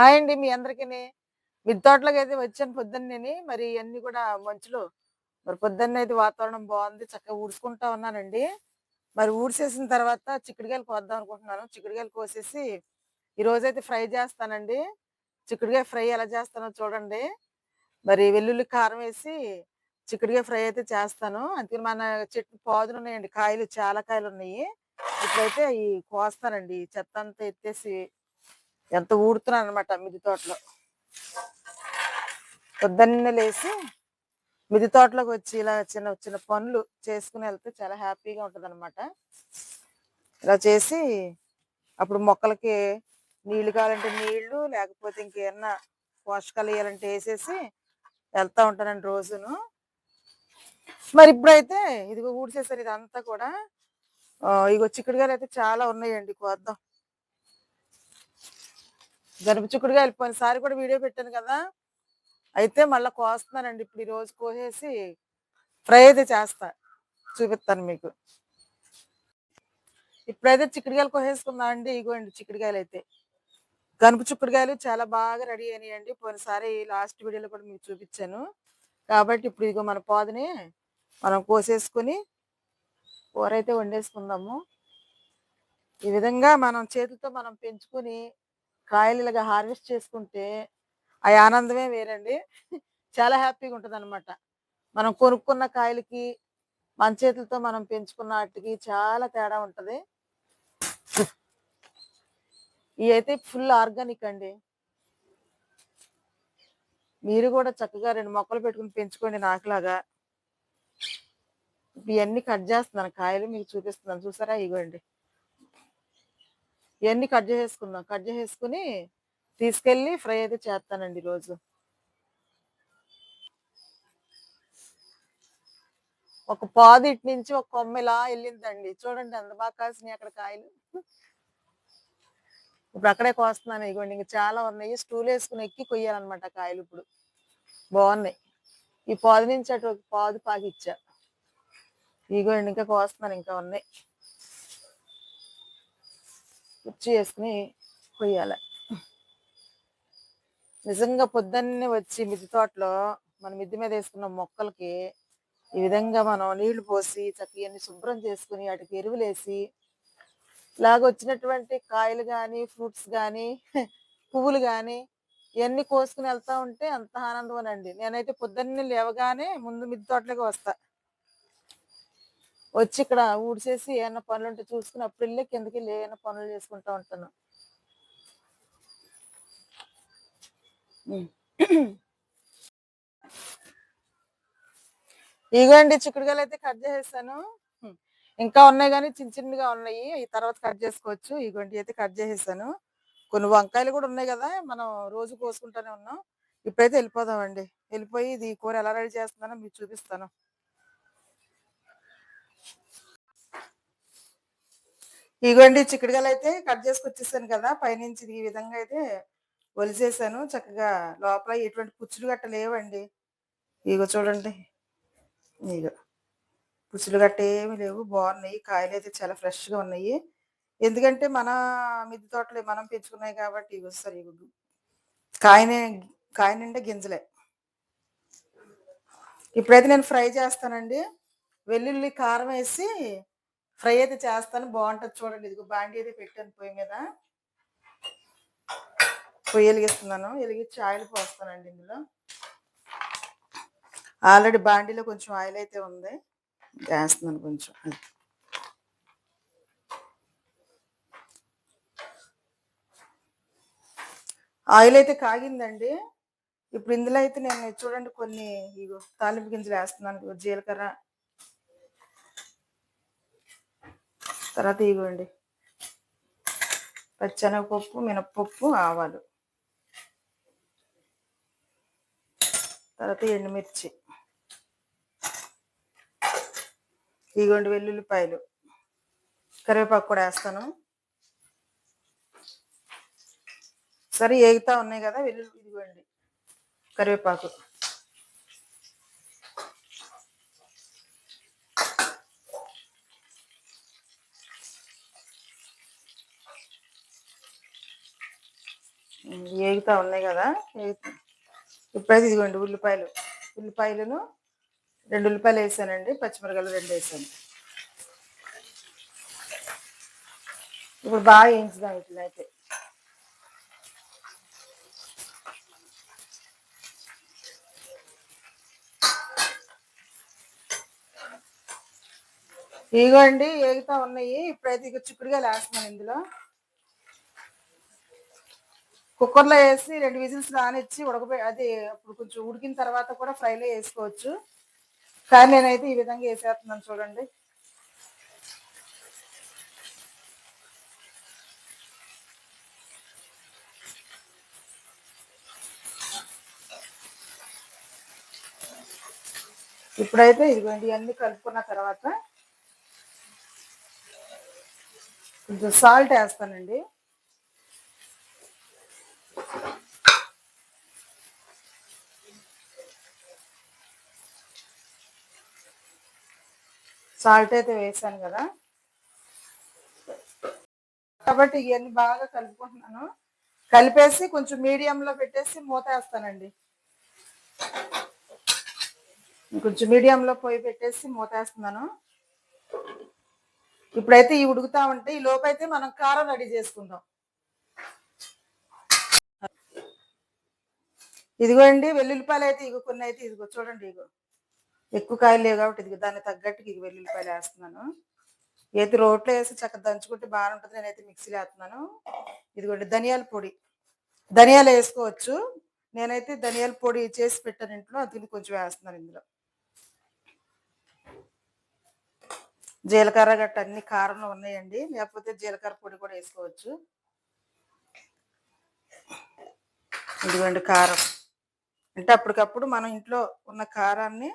Hi అండి మీ అందరికీ మిద్దె తోటలోకి అయితే వచ్చాను పొద్దున్నేని. మరి అన్ని కూడా మంచులు. మరి పొద్దున్న అయితే వాతావరణం బాగుంది. చక్కగా ఊడ్చుకుంటా ఉన్నానండి. మరి ఊడ్చేసిన తర్వాత చిక్కుడుకాయలు కోద్దాం అనుకుంటున్నాను. చిక్కుడుకాయలు కోసేసి ఈ రోజైతే ఫ్రై చేస్తానండి. చిక్కుడుకాయ ఫ్రై ఎలా చేస్తానో చూడండి. మరి వెల్లుల్లి కారం వేసి చిక్కుడుకాయ ఫ్రై అయితే చేస్తాను. అందుకని మన చెట్టు పాదులు ఉన్నాయండి. కాయలు చాలా కాయలు ఉన్నాయి. ఇప్పుడైతే ఈ కోస్తానండి. చెత్త అంతా ఎత్తేసి ఎంత ఊడుతున్నాను అనమాట మిది తోటలో. పొద్దున్నే లేచి మిది తోటలోకి వచ్చి ఇలా చిన్న చిన్న పనులు చేసుకుని వెళ్తే చాలా హ్యాపీగా ఉంటుంది అనమాట ఇలా చేసి అప్పుడు మొక్కలకి నీళ్ళు కావాలంటే నీళ్ళు లేకపోతే ఇంకేమన్నా పోషకాలు ఇవ్వాలంటే వేసేసి వెళ్తూ ఉంటానండి రోజును. మరి ఇప్పుడైతే ఇదిగో ఊడ్చేసారు ఇదంతా కూడా. ఇగో చిక్కుడుగాయలు అయితే చాలా ఉన్నాయండి కోద్దాం. గరుపు వెళ్ళిపోయిన సారి కూడా వీడియో పెట్టాను కదా. అయితే మళ్ళీ కోస్తున్నానండి ఇప్పుడు ఈ రోజు కోసేసి ఫ్రై అయితే చేస్తా. చూపిస్తాను మీకు. ఇప్పుడైతే చిక్కుడుకాయలు కోసేసుకుందాం అండి. ఇగోండి చిక్కుడుకాయలు అయితే. గనుపు చిక్కుడుకాయలు చాలా బాగా రెడీ అయినాయండి. పోయినసారి లాస్ట్ వీడియోలో కూడా మీకు చూపించాను. కాబట్టి ఇప్పుడు ఇదిగో మన పోదని మనం కోసేసుకుని కూర అయితే వండేసుకుందాము. ఈ విధంగా మనం చేతితో మనం పెంచుకుని కాయలు ఇలాగా హార్వెస్ట్ చేసుకుంటే ఆ ఆనందమే వేరండి. చాలా హ్యాపీగా ఉంటుంది అనమాట మనం కొనుక్కున్న కాయలకి మన చేతులతో మనం పెంచుకున్న వాటికి చాలా తేడా ఉంటది. ఇవి అయితే ఫుల్ ఆర్గానిక్ అండి. మీరు కూడా చక్కగా రెండు మొక్కలు పెట్టుకుని పెంచుకోండి నాకులాగా. ఇవన్నీ కట్ చేస్తున్నాను. కాయలు మీకు చూపిస్తున్నాను. చూసారా? ఇగోండి. ఇవన్నీ కట్ చేసేసుకుందాం కట్ చేసేసుకుని తీసుకెళ్ళి ఫ్రై అయితే చేస్తానండి ఈరోజు. ఒక పాదు ఇటు నుంచి ఒక కొమ్మ ఇలా వెళ్ళిందండి. చూడండి అంత బాగా కాసినాయి అక్కడ కాయలు. ఇప్పుడు అక్కడే కోస్తున్నాను ఇగోండి. ఇంకా చాలా ఉన్నాయి. స్టూల్ వేసుకుని ఎక్కి కొయ్యాలన్నమాట కాయలు ఇప్పుడు. బాగున్నాయి. ఈ పాదు నుంచి అటు ఒక పాదు పాకిచ్చా. ఇగోండి ఇంకా కోస్తున్నాను ఇంకా ఉన్నాయి. కుర్చీ వేసుకుని కొయ్యాలి నిజంగా పొద్దున్నే వచ్చి మిద్దె తోటలో మన మిద్దె మీద వేసుకున్న మొక్కలకి ఈ విధంగా మనం నీళ్ళు పోసి చక్కగా శుభ్రం చేసుకుని వాటికి ఎరువులేసి ఇలాగ వచ్చినటువంటి కాయలు కానీ ఫ్రూట్స్ కానీ పువ్వులు కానీ ఇవన్నీ కోసుకుని వెళ్తా ఉంటే అంత ఆనందం అండి నేనైతే పొద్దున్నే లేవగానే ముందు మిద్దె తోటలోకి వస్తాను వచ్చి ఇక్కడ ఊడ్చేసి ఏమైనా పనులు ఉంటే చూసుకుని అప్పుడు వెళ్ళి కిందకి వెళ్ళి ఏమైనా పనులు చేసుకుంటా ఉంటాను. ఇగోండి చిక్కుడుకాయలు అయితే కట్ చేసేసాను. ఇంకా ఉన్నాయి కానీ చిన్న చిన్నగా ఉన్నాయి. ఈ తర్వాత కట్ చేసుకోవచ్చు. ఇగోండి అయితే కట్ చేసేసాను. కొన్ని వంకాయలు కూడా ఉన్నాయి కదా మనం రోజు కోసుకుంటానే ఉన్నాం. ఇప్పుడైతే వెళ్ళిపోదామండి. వెళ్ళిపోయి ఇది కూర ఎలా రెడీ చేస్తున్నానో మీకు చూపిస్తాను. ఇగోండి చిక్కుడుకాయలు అయితే కట్ చేసుకొచ్చేసాను కదా పైనుంచి ఈ విధంగా అయితే ఒలిసేసాను. చక్కగా లోపల ఎటువంటి పుచ్చులు గట్ట లేవండి. ఇగో చూడండి. ఇగో పుచ్చులు గట్ట ఏమి లేవు. బాగున్నాయి. కాయలు అయితే చాలా ఫ్రెష్గా ఉన్నాయి. ఎందుకంటే మన మిద్దె తోటలే మనం పెంచుకున్నాయి కాబట్టి ఇగో సరే ఇగో కాయనే కాయ నిండా గింజలే. ఇప్పుడైతే నేను ఫ్రై చేస్తానండి. వెల్లుల్లి కారం వేసి ఫ్రై అయితే చేస్తాను బాగుంటుంది చూడండి. ఇదిగో బాండి అయితే పెట్టాను పొయ్యి మీద. పొయ్యి వెలిగిస్తున్నాను. వెలిగించి ఆయిల్ పోస్తానండి ఇందులో. ఆల్రెడీ బాండీలో కొంచెం ఆయిల్ అయితే ఉంది. వేస్తున్నాను కొంచెం. ఆయిల్ అయితే కాగిందండి. ఇప్పుడు ఇందులో అయితే నేను చూడండి కొన్ని ఇగో తాలింపు గింజలు వేస్తున్నాను. జీలకర్ర తర్వాత ఇగోండి. పచ్చనగపప్పు మినప్పప్పు ఆవాలు. తర్వాత ఎండుమిర్చి. ఇగోండి వెల్లుల్లిపాయలు. కరివేపాకు కూడా వేస్తాను. సరే ఏగుతా ఉన్నాయి కదా వెల్లుల్లి ఇదిగోండి. కరివేపాకు. ఏగుతా ఉన్నాయి కదా ఇప్పుడైతే ఇదిగోండి ఉల్లిపాయలు. ఉల్లిపాయలను రెండు ఉల్లిపాయలు వేసానండి పచ్చిమిరకాయలు రెండు వేసాను. ఇప్పుడు బాగా వేయించుదాం ఇట్లా అయితే. ఇదిగోండి ఏగుతా ఉన్నాయి. ఇప్పుడైతే ఇక చిక్కుడుగా వేస్తున్నాను ఇందులో. కుక్కర్లో వేసి రెండు విజిల్స్ రానిచ్చి ఉడకబె అది అప్పుడు కొంచెం ఉడికిన తర్వాత కూడా ఫ్రైలో వేసుకోవచ్చు. కానీ నేనైతే ఈ విధంగా వేసేస్తున్నాను చూడండి. ఇప్పుడైతే ఇదిగోండి ఇవన్నీ కలుపుకున్న తర్వాత కొంచెం సాల్ట్ వేస్తానండి. సాల్ట్ అయితే వేసాను కదా. కాబట్టి ఇవన్నీ బాగా కలుపుకుంటున్నాను. కలిపేసి కొంచెం మీడియంలో పెట్టేసి మూత వేస్తానండి. కొంచెం మీడియంలో పొయ్యి పెట్టేసి మూత వేస్తున్నాను. ఇప్పుడైతే ఈ ఉడుకుతా ఉంటే ఈ లోపైతే మనం కారం రెడీ చేసుకుందాం. ఇదిగోండి వెల్లుల్లిపాయలు అయితే ఇగో కొన్ని అయితే ఇదిగో చూడండి ఇగో. ఎక్కువ కాయలు లేవు కాబట్టి ఇది దాన్ని తగ్గట్టుకి ఇక వెల్లుల్లిపాయలు వేస్తున్నాను. ఏది రోట్లో వేసి చక్కగా దంచుకుంటే బాగా ఉంటుంది నేనైతే మిక్సీలో వేస్తున్నాను. ఇదిగోండి ధనియాల పొడి. ధనియాలు వేసుకోవచ్చు. నేనైతే ధనియాల పొడి చేసి పెట్టాను ఇంట్లో. అది కొంచెం వేస్తున్నాను ఇందులో. జీలకర్ర గట్ట అన్ని కారంలో ఉన్నాయండి. లేకపోతే జీలకర్ర పొడి కూడా వేసుకోవచ్చు. ఇదిగోండి కారం. అంటే అప్పటికప్పుడు మనం ఇంట్లో ఉన్న కారాన్ని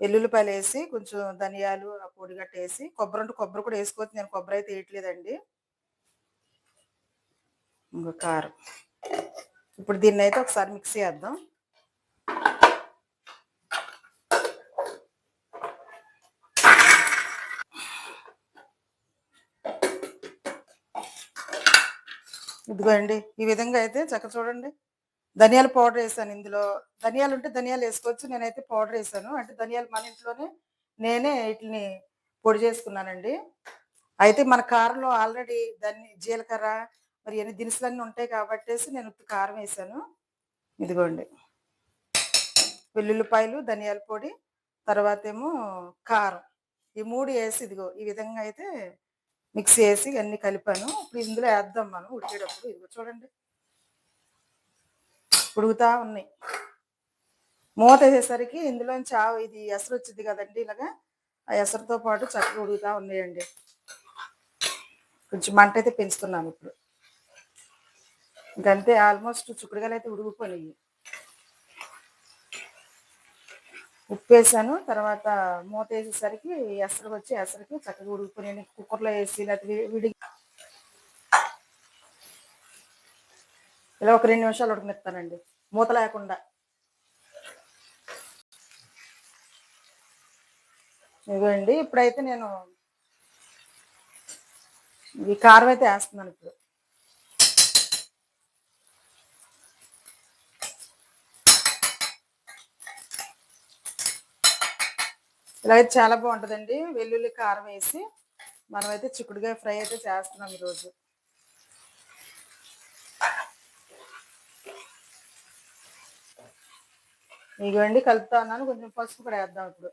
వెల్లుల్లిపాయలు వేసి కొంచెం ధనియాలు పొడి గట్ట వేసి కొబ్బరి ఉంటే కొబ్బరి కూడా వేసుకోవచ్చు. నేను కొబ్బరి అయితే వేయట్లేదండి. ఇంకో కారం. ఇప్పుడు దీన్ని అయితే ఒకసారి మిక్స్ చేద్దాం. ఇదిగోండి ఈ విధంగా అయితే చక్క చూడండి. ధనియాల పౌడర్ వేసాను ఇందులో. ధనియాలు ఉంటే ధనియాలు వేసుకోవచ్చు నేనైతే పౌడర్ వేసాను. అంటే ధనియాలు మన ఇంట్లోనే నేనే వీటిని పొడి చేసుకున్నానండి. అయితే మన కారంలో ఆల్రెడీ ధని జీలకర్ర మరి ఎన్ని దినుసులన్నీ ఉంటాయి కాబట్టేసి నేను ఉప్పు కారం వేసాను. ఇదిగోండి. వెల్లుల్లిపాయలు ధనియాల పొడి తర్వాత ఏమో కారం. ఈ మూడు వేసి ఇదిగో ఈ విధంగా అయితే మిక్స్ చేసి అన్ని కలిపాను. ఇప్పుడు ఇందులో వేద్దాం మనం ఉడికేటప్పుడు. ఇదిగో చూడండి. ఉడుకుతా ఉన్నాయి. మూత వేసేసరికి ఇందులో చావు ఇది ఎసరు వచ్చింది కదండి ఇలాగా. ఆ ఎసరుతో పాటు చక్కగా ఉడుగుతా ఉన్నాయండి. కొంచెం మంట అయితే పెంచుతున్నాను ఇప్పుడు. ఇంకంతే ఆల్మోస్ట్ చుక్కుడుగాలు అయితే ఉడిగిపోయినాయి. ఉప్పు వేసాను తర్వాత మూత వేసేసరికి ఎసరు వచ్చి ఎసరికి చక్కగా ఉడిగిపోయినాయి. కుక్కర్లో వేసి లేకపోతే విడి ఇలా ఒక రెండు నిమిషాలు ఉడకనిస్తానండి. మూత లేకుండా. ఇదిగోండి ఇప్పుడైతే నేను ఈ కారం అయితే వేస్తున్నాను ఇప్పుడు. ఇలా అయితే చాలా బాగుంటుందండి. వెల్లుల్లి కారం వేసి మనమైతే చిక్కుడుగా ఫ్రై అయితే చేస్తున్నాం ఈరోజు. ఇదిగోండి కలుపుతా ఉన్నాను. కొంచెం పసుపు కూడా వేద్దాం ఇప్పుడు.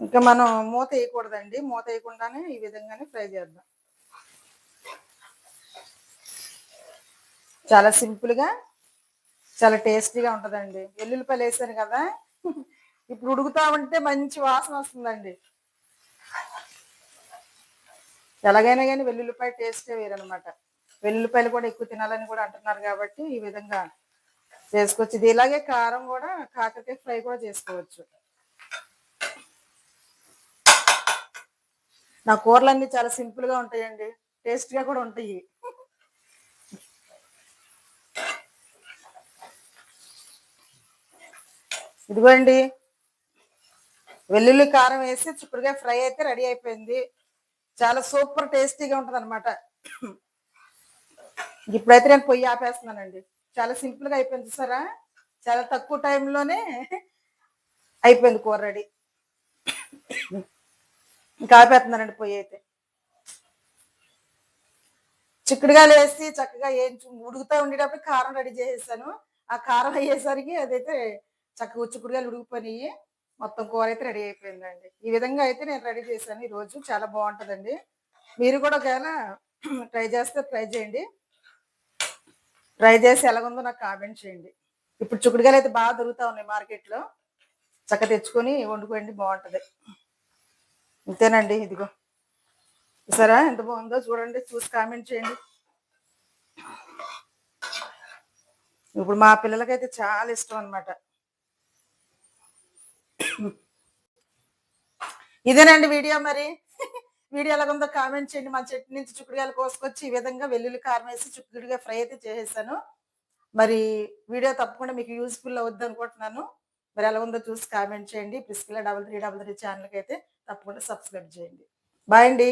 ఇంకా మనం మూత వేయకూడదండి. మూత వేయకుండానే ఈ విధంగానే ఫ్రై చేద్దాం. చాలా సింపుల్గా చాలా టేస్టీగా ఉంటుందండి. వెల్లుల్లిపాయలు వేసాను కదా? ఇప్పుడు ఉడుకుతా ఉంటే మంచి వాసన వస్తుందండి. ఎలాగైనా కానీ వెల్లుల్లిపాయ టేస్టే వేరనమాట వెల్లుల్లిపాయలు కూడా ఎక్కువ తినాలని కూడా అంటున్నారు కాబట్టి ఈ విధంగా చేసుకోవచ్చు. ఇది ఇలాగే కారం కూడా కాకరకాయ ఫ్రై కూడా చేసుకోవచ్చు. నా కూరలన్నీ చాలా సింపుల్గా ఉంటాయండి. టేస్ట్గా కూడా ఉంటాయి. ఇదిగోండి. వెల్లుల్లి కారం వేసి చిక్కుడుగా ఫ్రై అయితే రెడీ అయిపోయింది. చాలా సూపర్ టేస్టీగా ఉంటుంది అనమాట ఇప్పుడైతే నేను పొయ్యి ఆపేస్తున్నానండి. చాలా సింపుల్గా అయిపోయింది చూసారా? చాలా తక్కువ టైంలోనే అయిపోయింది కూర రెడీ. ఇంకా ఆపేస్తున్నానండి పొయ్యి అయితే. చిక్కుడుగా లేసి చక్కగా ఏం ఉడుకుతా ఉండేటప్పుడు కారం రెడీ చేసేసాను. ఆ కారం అయ్యేసరికి అదైతే చక్కగా చిక్కుడుగాయలు ఉడిగిపోయినాయి మొత్తం కూర అయితే రెడీ అయిపోయిందండి. ఈ విధంగా అయితే నేను రెడీ చేశాను. ఈ రోజు చాలా బాగుంటుందండి. మీరు కూడా ఒకవేళ ట్రై చేస్తే ట్రై చేయండి. ట్రై చేసి ఎలాగుందో నాకు కామెంట్ చేయండి. ఇప్పుడు చిక్కుడుగాయలు అయితే బాగా దొరుకుతా ఉన్నాయి మార్కెట్లో. చక్క తెచ్చుకొని వండుకోండి బాగుంటుంది. అంతేనండి ఇదిగో. సరే ఎంత బాగుందో? చూడండి చూసి కామెంట్ చేయండి. ఇప్పుడు మా పిల్లలకైతే చాలా ఇష్టం అనమాట ఇదేనండి వీడియో మరి. వీడియో ఎలాగుందో కామెంట్ చేయండి. మా చెట్టు నుంచి చుక్కుడుగాయలు కోసుకొచ్చి ఈ విధంగా వెల్లుల్లి కారం వేసి చుక్కుడుగా ఫ్రై అయితే చేసేసాను. మరి వీడియో తప్పకుండా మీకు యూస్ఫుల్ అవుద్ది అనుకుంటున్నాను. మరి ఎలా ఉందో చూసి కామెంట్ చేయండి. Priscilla double three double three ఛానల్కి అయితే తప్పకుండా సబ్స్క్రైబ్ చేయండి. బాయ్ అండి.